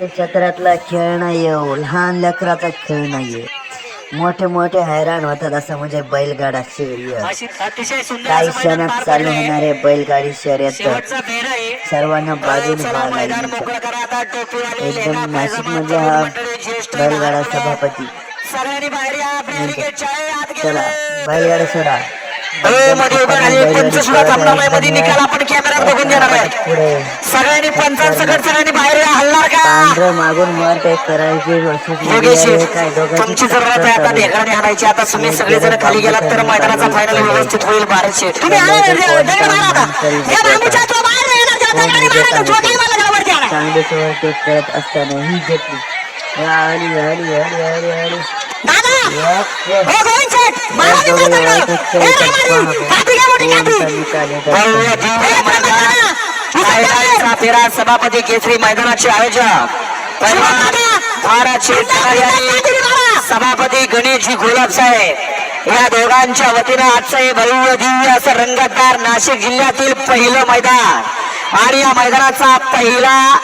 क्षेत्रातला खेळ नाहीये हो. लहान लेकराचा खेळ नाहीये. मोठे मोठे हैराण होतात असं म्हणजे बैलगाडा शर्यत. काही क्षणात चालू. होणारे बैलगाडी शर्यत. सर्वांना बाजून एकदम नाशिक मधला हा बैलगाडा. सभापती. आत चला. बैलगाडा सोडा. नाही. पुढे. सगळ्यांनी पंचांसकट सगळ्यांनी बाहेर या हलणार का पांढरं मागून मर काही करायची काय तुमची जरूरत आहे आता ढेकळाने हाणायची आता तुम्ही सगळेजण खाली गेलात तर मैदानाचा फायनल व्यवस्थित होईल भारत आले आणा चांगले सोहर ते करत असताना ही घेतली हो हे. मैदानाचा फेरा सभापती केसरी मैदानाचे आयोजक भारत शेठ सभापती गणेशजी गुलाब साहेब. या दोघांच्या वतीनं आजचं हे भव्य दिव्य असं रंगतदार नाशिक जिल्ह्यातील पहिलं मैदान. आणि या मैदानाचा पहिला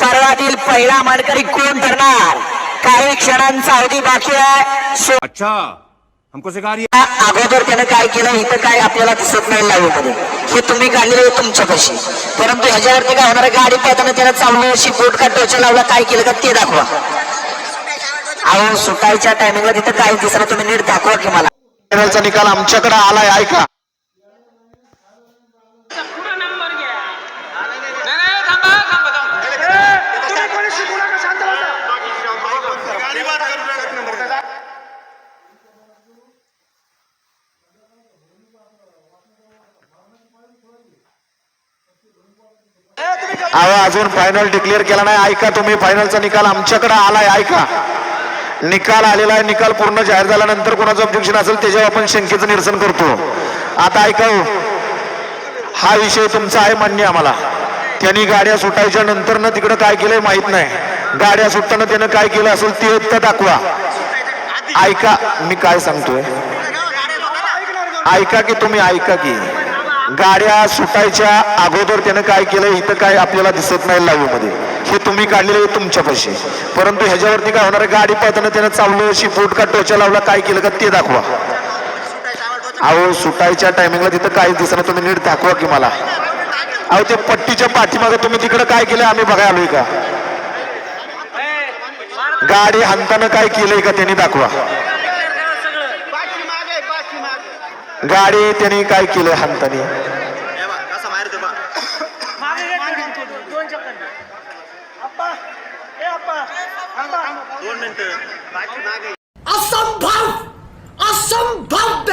पर्वातील पहिला मानकरी कोण ठरणार? काही क्षणांचा अवधी बाकी आहे. सो- अच्छा. हमको सिखा रही अगोदर त्यानं काय केलं इथं काय आपल्याला दिसत नाही लाईव्हमध्ये हे तुम्ही काढलेले तुमच्या पैसे. परंतु ह्याच्यावरती काय होणार गाडी पाहताना त्यानं चावली अशी बोट का टोचा लावला काय केलं का ते दाखवा. अहो सुटायच्या टायमिंगला तिथं काय दिसलं तुम्ही नीट दाखवा की मला. निकाल आमच्याकडे आलाय ऐका. अहो अजून फायनल डिक्लेअर केला नाही. ऐका तुम्ही फायनलचा निकाल आमच्याकडे आलाय ऐका. निकाल आलेला आहे निकाल पूर्ण जाहीर झाल्यानंतर कोणाचं ऑब्जेक्शन असेल त्याच्यावर आपण शंकेचं निरसन करतो. आता ऐका हो. हा विषय तुमचा आहे मान्य आम्हाला. त्यांनी गाड्या सुटायच्या नंतर ना तिकडं काय केलंय माहीत नाही. गाड्या सुटताना त्यानं काय केलं असेल ते तर दाखवा. ऐका मी काय सांगतोय? ऐका की तुम्ही ऐका की. गाड्या सुटायच्या अगोदर त्यानं काय केलं इथं काय आपल्याला दिसत नाही लाईव्हमध्ये हे तुम्ही काढलेले तुमच्या पैसे. परंतु ह्याच्यावरती काय होणार आहे गाडी पाहताना त्यानं चावलं फूट का टोचा लावला काय केलं का ते दाखवा. अहो सुटायच्या टायमिंगला तिथं काय दिसणार तुम्ही नीट दाखवा की मला. अहो ते पट्टीच्या पाठीमागे तुम्ही तिकडे काय केलं आम्ही बघायला आलोय का? गाडी हाणताना काय केलंय का त्यांनी दाखवा. गाडी त्यांनी काय केलंय हाणतानी असंभव असंभव